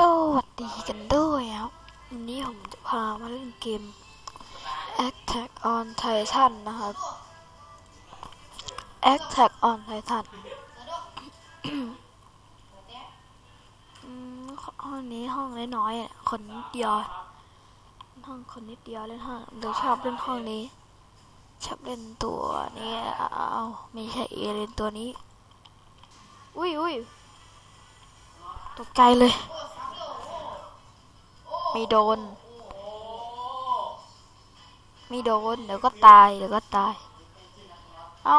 สวัสดีกันด้วยครับวันนี้ผมจะพามาเล่นเกม Attack on Titan นะครับ Attack on Titan ห้องนี้ห้องน้อยๆอะคนนิดเดียว ห้องคนนิดเดียวเล่นห้องเดี๋ยวชอบเล่นห้องนี้ ชอบเล่นตัวนี้อ้าวไม่ใช่เอเล่นตัวนี้ อุ้ยอุ้ยตกใจเลย ไม่โดน ไม่โดน เดี๋ยวก็ตาย เดี๋ยวก็ตาย เอ้า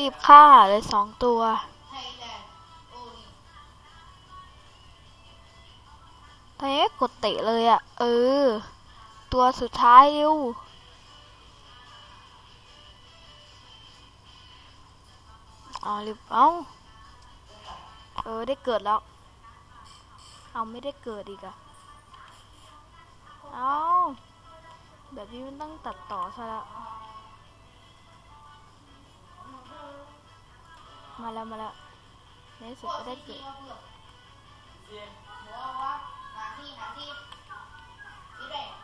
รีบๆฆ่าเลยสองตัวตอนนี้กดเตะเลยอะ่ะ เออ ตัวสุดท้ายเร็วอ๋อรีบเอ้า เออได้เกิดแล้ว เอาไม่ได้เกิดอีกอะเอาแบบนี้มันต้องตัดต่อซะแล้ว มาแล้วมาแล้วในสุดก็ได้เกิดสาม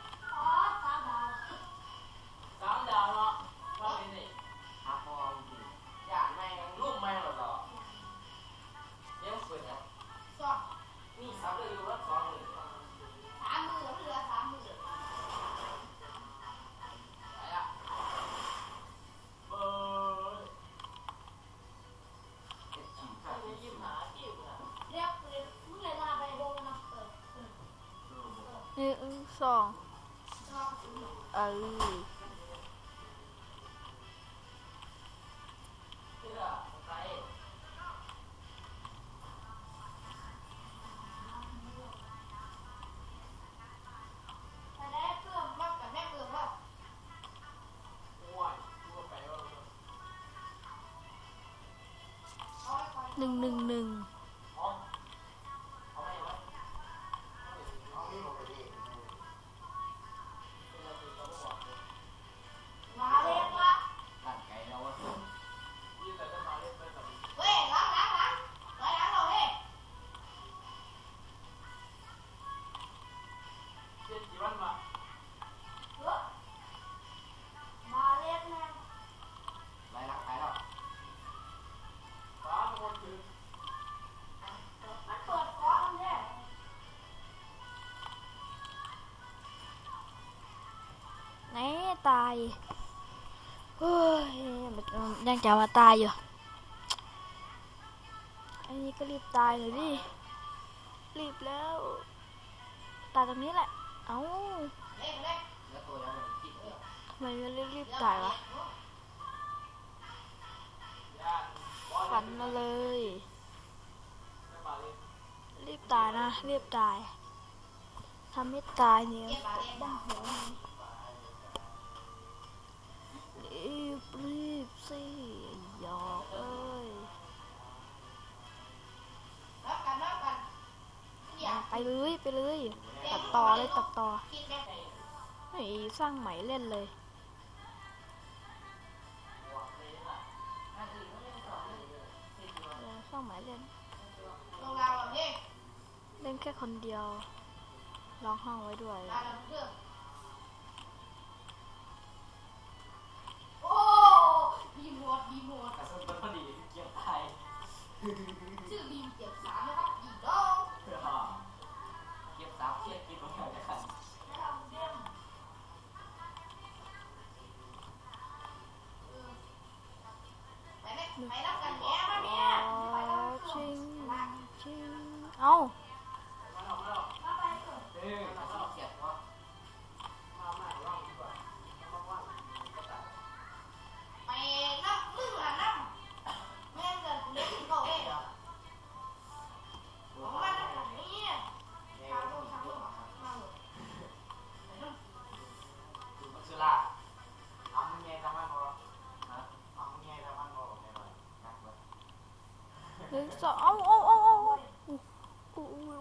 สองเออเสื้อใส่อ้วนทั่วไปว่าหนึ่งหนึ่งหนึ่ง ตายเฮ้ยยังจะมาตายอยู่ อันนี้ก็รีบตายเลยดิ รีบแล้ว ตายตรงนี้แหละ เอ้าแล้วตัวยังไม่คิดเลยทำไมมันรีบรีบตายวะฝันมาเลย รีบตายนะ รีบตายทำให้ตายเนี่ยบ้าหัว เลยไปเลย ตัดต่อเลยตัดต่อไอ้สร้างใหม่เล่นเลยสร้างใหม่เล่นเล่นแค่คนเดียวล็อกห้องไว้ด้วย เอา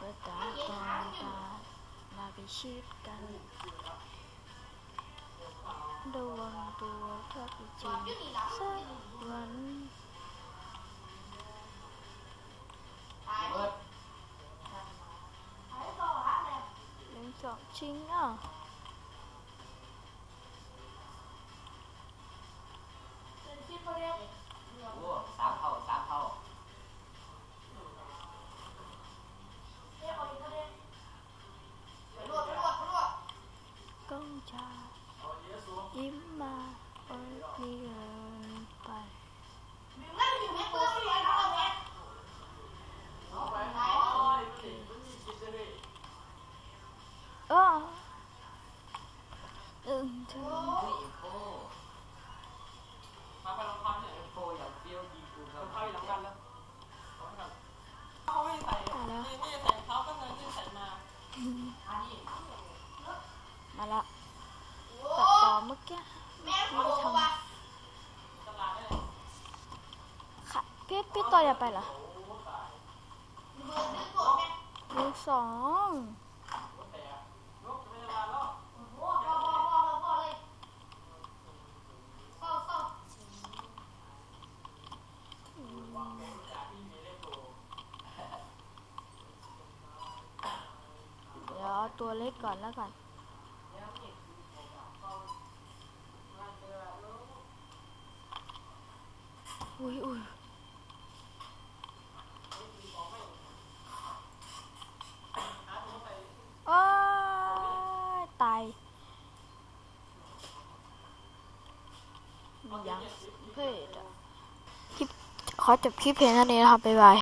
với cả con và là bị ship canh the one to talk to someone đến chọn chính à มาแล้นละตัดต่อเมื่อกี้มันทำค่ะพี่พี่ต่ออย่าไปเหรอลูกสองอืม ตัวเล็กก่อนแล้วกันอุ้ยอุ้ยโอ้ยตายยังเพื่อคลิปขอจบคลิปเพลงเท่นี้นะครับ บ๊ายบาย